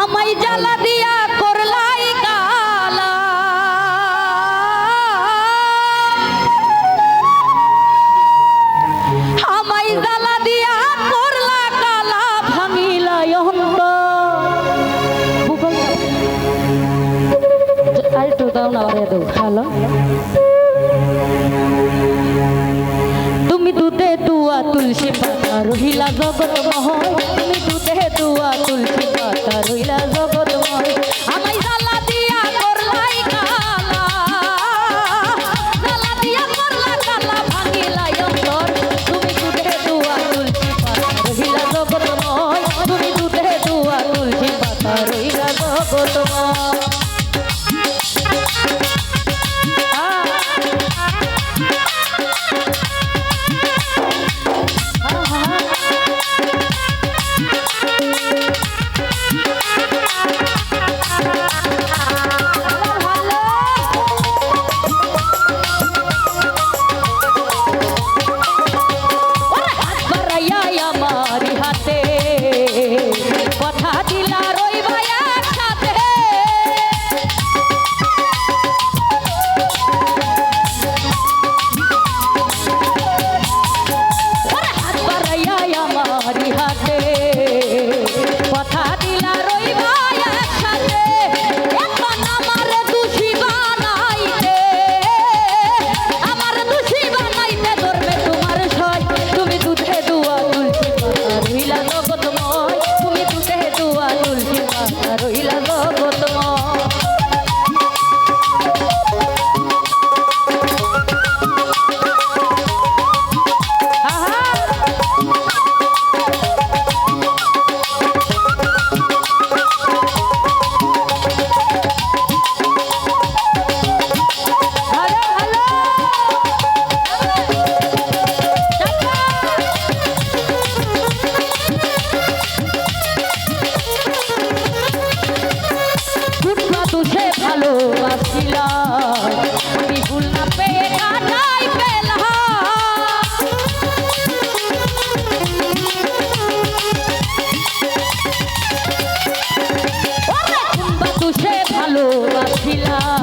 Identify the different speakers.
Speaker 1: আমায় জ্বালা দিয়া করলাই কালা। আমায় জ্বালা দিয়া করলা কালা ভাঙিলাই অন্ত আরেকটু দাও না, আরে রইলা জগত মহয় তুমি দুধে দুয়া তুলসী পাতা রইলা জগত রইলা গো তুষে ভালোবাসিল বিপুল না পেয়ে কাটাই পেলা তুষে ভালোবাসিলা